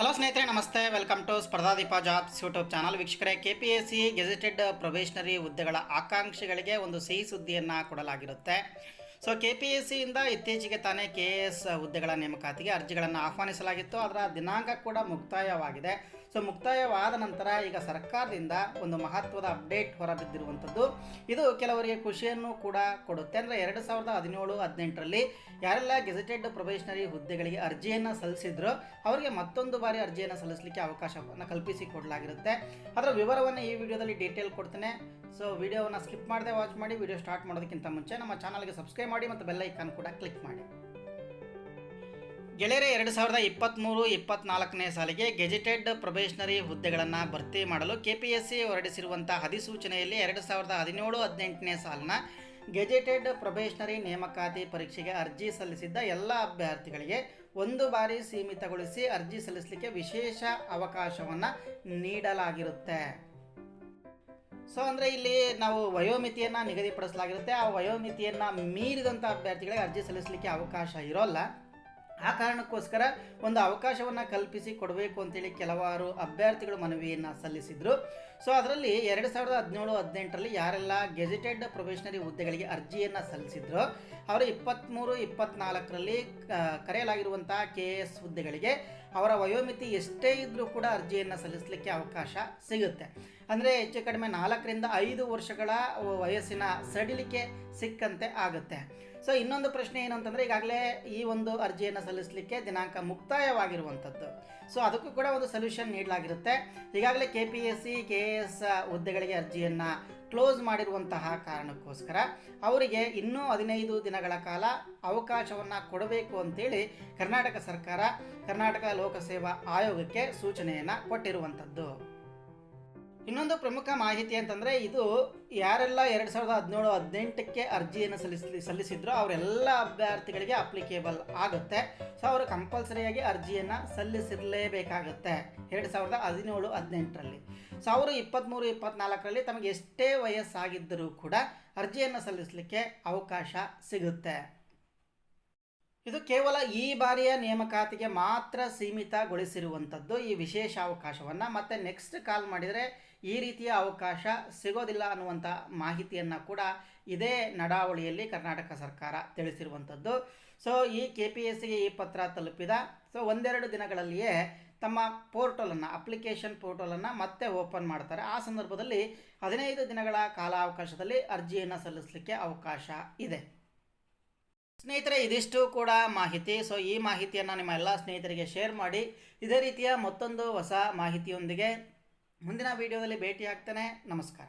Hello ಸ್ನೇಹಿತರೆ, ನಮಸ್ತೆ. Welcome to Spardhadeepa jobs YouTube channel ವೀಕ್ಷಕರೇ K P S C gazetted probationary ಹುದ್ದೆಗಳ ಆಕಾಂಕ್ಷಿಗಳಿಗೆ ಒಂದು ಸಿಹಿ ಸುದ್ದಿಯನ್ನು ಕೊಡಲಾಗಿರುತ್ತೆ. ಸೊ ಕೆ ಪಿ ಎಸ್ ಸಿಯಿಂದ ಇತ್ತೀಚೆಗೆ ತಾನೇ ಕೆ ಎ ಎಸ್ ಹುದ್ದೆಗಳ ನೇಮಕಾತಿಗೆ ಅರ್ಜಿಗಳನ್ನು ಆಹ್ವಾನಿಸಲಾಗಿತ್ತು. ಅದರ ದಿನಾಂಕ ಕೂಡ ಮುಕ್ತಾಯವಾಗಿದೆ. ಸೊ ಮುಕ್ತಾಯವಾದ ನಂತರ ಈಗ ಸರ್ಕಾರದಿಂದ ಒಂದು ಮಹತ್ವದ ಅಪ್ಡೇಟ್ ಹೊರಬಿದ್ದಿರುವಂಥದ್ದು. ಇದು ಕೆಲವರಿಗೆ ಖುಷಿಯನ್ನು ಕೂಡ ಕೊಡುತ್ತೆ. ಅಂದರೆ ಎರಡು ಸಾವಿರದ ಹದಿನೇಳು, ಹದಿನೆಂಟರಲ್ಲಿ ಯಾರೆಲ್ಲ ಗೆಜೆಟೆಡ್ ಪ್ರೊಬೇಷನರಿ ಹುದ್ದೆಗಳಿಗೆ ಅರ್ಜಿಯನ್ನು ಸಲ್ಲಿಸಿದ್ರು ಅವರಿಗೆ ಮತ್ತೊಂದು ಬಾರಿ ಅರ್ಜಿಯನ್ನು ಸಲ್ಲಿಸಲಿಕ್ಕೆ ಅವಕಾಶವನ್ನು ಕಲ್ಪಿಸಿ ಕೊಡಲಾಗಿರುತ್ತೆ. ಅದರ ವಿವರವನ್ನು ಈ ವಿಡಿಯೋದಲ್ಲಿ ಡೀಟೇಲ್ ಕೊಡ್ತೇನೆ. ಸೊ ವಿಡಿಯೋವನ್ನು ಸ್ಕಿಪ್ ಮಾಡದೆ ವಾಚ್ ಮಾಡಿ, ವಿಡಿಯೋ ಸ್ಟಾರ್ಟ್ ಮಾಡೋದಕ್ಕಿಂತ ಮುಂಚೆ ನಮ್ಮ ಚಾನಲ್ಗೆ ಸಬ್ಸ್ಕ್ರೈಬ್ ಮಾಡಿ ಮತ್ತು ಬೆಲ್ ಐಕಾನ್ ಕೂಡ ಕ್ಲಿಕ್ ಮಾಡಿ. ಗೆಳೆಯರೆ, ಎರಡು ಸಾವಿರದ ಇಪ್ಪತ್ತ್ಮೂರು ಇಪ್ಪತ್ನಾಲ್ಕನೇ ಸಾಲಿಗೆ ಗೆಜೆಟೆಡ್ ಪ್ರೊಬೇಷನರಿ ಹುದ್ದೆಗಳನ್ನು ಭರ್ತಿ ಮಾಡಲು ಕೆ ಪಿ ಎಸ್ ಸಿ ಹೊರಡಿಸಿರುವಂಥ ಅಧಿಸೂಚನೆಯಲ್ಲಿ ಎರಡು ಸಾವಿರದ ಹದಿನೇಳು, ಹದಿನೆಂಟನೇ ಸಾಲಿನ ಗೆಜೆಟೆಡ್ ಪ್ರೊಬೇಷನರಿ ನೇಮಕಾತಿ ಪರೀಕ್ಷೆಗೆ ಅರ್ಜಿ ಸಲ್ಲಿಸಿದ್ದ ಎಲ್ಲ ಅಭ್ಯರ್ಥಿಗಳಿಗೆ ಒಂದು ಬಾರಿ ಸೀಮಿತಗೊಳಿಸಿ ಅರ್ಜಿ ಸಲ್ಲಿಸಲಿಕ್ಕೆ ವಿಶೇಷ ಅವಕಾಶವನ್ನು ನೀಡಲಾಗಿರುತ್ತೆ. ಸೊ ಅಂದರೆ ಇಲ್ಲಿ ನಾವು ವಯೋಮಿತಿಯನ್ನು ನಿಗದಿಪಡಿಸಲಾಗಿರುತ್ತೆ. ಆ ವಯೋಮಿತಿಯನ್ನು ಮೀರಿದಂಥ ಅಭ್ಯರ್ಥಿಗಳಿಗೆ ಅರ್ಜಿ ಸಲ್ಲಿಸಲಿಕ್ಕೆ ಅವಕಾಶ ಇರೋಲ್ಲ. ಆ ಕಾರಣಕ್ಕೋಸ್ಕರ ಒಂದು ಅವಕಾಶವನ್ನು ಕಲ್ಪಿಸಿ ಕೊಡಬೇಕು ಅಂತೇಳಿ ಕೆಲವಾರು ಅಭ್ಯರ್ಥಿಗಳು ಮನವಿಯನ್ನು ಸಲ್ಲಿಸಿದರು. ಸೊ ಅದರಲ್ಲಿ ಎರಡು ಸಾವಿರದ ಹದಿನೇಳು, ಹದಿನೆಂಟರಲ್ಲಿ ಯಾರೆಲ್ಲ ಗೆಜೆಟೆಡ್ ಪ್ರೊಫೆಷನರಿ ಹುದ್ದೆಗಳಿಗೆ ಅರ್ಜಿಯನ್ನು ಸಲ್ಲಿಸಿದ್ರು, ಅವರು ಇಪ್ಪತ್ತ್ಮೂರು ಇಪ್ಪತ್ನಾಲ್ಕರಲ್ಲಿ ಕರೆಯಲಾಗಿರುವಂಥ ಕೆ ಎಸ್ ಹುದ್ದೆಗಳಿಗೆ ಅವರ ವಯೋಮಿತಿ ಎಷ್ಟೇ ಇದ್ದರೂ ಕೂಡ ಅರ್ಜಿಯನ್ನು ಸಲ್ಲಿಸಲಿಕ್ಕೆ ಅವಕಾಶ ಸಿಗುತ್ತೆ. ಅಂದರೆ ಹೆಚ್ಚು ಕಡಿಮೆ ನಾಲ್ಕರಿಂದ ಐದು ವರ್ಷಗಳ ವಯಸ್ಸಿನ ಸಡಿಲಿಕೆ ಸಿಕ್ಕಂತೆ ಆಗುತ್ತೆ. ಸೊ ಇನ್ನೊಂದು ಪ್ರಶ್ನೆ ಏನು ಅಂತಂದರೆ, ಈಗಾಗಲೇ ಈ ಒಂದು ಅರ್ಜಿಯನ್ನು ಸಲ್ಲಿಸಲಿಕ್ಕೆ ದಿನಾಂಕ ಮುಕ್ತಾಯವಾಗಿರುವಂಥದ್ದು ಸೊ ಅದಕ್ಕೂ ಕೂಡ ಒಂದು ಸೊಲ್ಯೂಷನ್ ನೀಡಲಾಗಿರುತ್ತೆ. ಈಗಾಗಲೇ K P S C K S ಹುದ್ದೆಗಳಿಗೆ ಅರ್ಜಿಯನ್ನು ಕ್ಲೋಸ್ ಮಾಡಿರುವಂತಹ ಕಾರಣಕ್ಕೋಸ್ಕರ ಅವರಿಗೆ ಇನ್ನೂ ಹದಿನೈದು ದಿನಗಳ ಕಾಲ ಅವಕಾಶವನ್ನು ಕೊಡಬೇಕು ಅಂತೇಳಿ ಕರ್ನಾಟಕ ಸರ್ಕಾರ, ಕರ್ನಾಟಕ ಲೋಕಸೇವಾ ಆಯೋಗಕ್ಕೆ ಸೂಚನೆಯನ್ನು ಕೊಟ್ಟಿರುವಂಥದ್ದು ಇನ್ನೊಂದು ಪ್ರಮುಖ ಮಾಹಿತಿ ಅಂತಂದರೆ ಇದು ಯಾರೆಲ್ಲ ಎರಡು ಸಾವಿರದ ಹದಿನೇಳು, ಹದಿನೆಂಟಕ್ಕೆ ಅರ್ಜಿಯನ್ನು ಸಲ್ಲಿಸಿ ಸಲ್ಲಿಸಿದ್ರು ಅವರೆಲ್ಲ ಅಭ್ಯರ್ಥಿಗಳಿಗೆ ಅಪ್ಲಿಕೇಬಲ್ ಆಗುತ್ತೆ. ಸೊ ಅವರು ಕಂಪಲ್ಸರಿಯಾಗಿ ಅರ್ಜಿಯನ್ನು ಸಲ್ಲಿಸಿರಲೇಬೇಕಾಗುತ್ತೆ ಎರಡು ಸಾವಿರದ ಹದಿನೇಳು, ಹದಿನೆಂಟರಲ್ಲಿ. ಸೊ ಅವರು ಇಪ್ಪತ್ತ್ಮೂರು ಇಪ್ಪತ್ತ್ನಾಲ್ಕರಲ್ಲಿ ತಮಗೆ ಎಷ್ಟೇ ವಯಸ್ಸಾಗಿದ್ದರೂ ಕೂಡ ಅರ್ಜಿಯನ್ನು ಸಲ್ಲಿಸಲಿಕ್ಕೆ ಅವಕಾಶ ಸಿಗುತ್ತೆ. ಇದು ಕೇವಲ ಈ ಬಾರಿಯ ನೇಮಕಾತಿಗೆ ಮಾತ್ರ ಸೀಮಿತಗೊಳಿಸಿರುವಂಥದ್ದು ಈ ವಿಶೇಷ ಅವಕಾಶವನ್ನು. ಮತ್ತು ನೆಕ್ಸ್ಟ್ ಕಾಲ್ ಮಾಡಿದರೆ ಈ ರೀತಿಯ ಅವಕಾಶ ಸಿಗೋದಿಲ್ಲ ಅನ್ನುವಂಥ ಮಾಹಿತಿಯನ್ನು ಕೂಡ ಇದೇ ನಡಾವಳಿಯಲ್ಲಿ ಕರ್ನಾಟಕ ಸರ್ಕಾರ ತಿಳಿಸಿರುವಂಥದ್ದು. ಸೊ ಈ ಕೆ ಪಿ ಎಸ್ ಸಿಗೆ ಈ ಪತ್ರ ತಲುಪಿದ. ಸೊ ಒಂದೆರಡು ದಿನಗಳಲ್ಲಿಯೇ ತಮ್ಮ ಪೋರ್ಟಲನ್ನು ಅಪ್ಲಿಕೇಶನ್ ಪೋರ್ಟಲನ್ನು ಮತ್ತೆ ಓಪನ್ ಮಾಡ್ತಾರೆ. ಆ ಸಂದರ್ಭದಲ್ಲಿ ಹದಿನೈದು ದಿನಗಳ ಕಾಲಾವಕಾಶದಲ್ಲಿ ಅರ್ಜಿಯನ್ನು ಸಲ್ಲಿಸಲಿಕ್ಕೆ ಅವಕಾಶ ಇದೆ. ಸ್ನೇಹಿತರೆ, ಇದಿಷ್ಟು ಕೂಡ ಮಾಹಿತಿ. ಸೊ ಈ ಮಾಹಿತಿಯನ್ನು ನಿಮ್ಮ ಎಲ್ಲ ಸ್ನೇಹಿತರಿಗೆ ಶೇರ್ ಮಾಡಿ. ಇದೇ ರೀತಿಯ ಮತ್ತೊಂದು ಹೊಸ ಮಾಹಿತಿಯೊಂದಿಗೆ ಮುಂದಿನ ವಿಡಿಯೋದಲ್ಲಿ ಭೇಟಿ ಆಗ್ತಾನೆ ನಮಸ್ಕಾರ.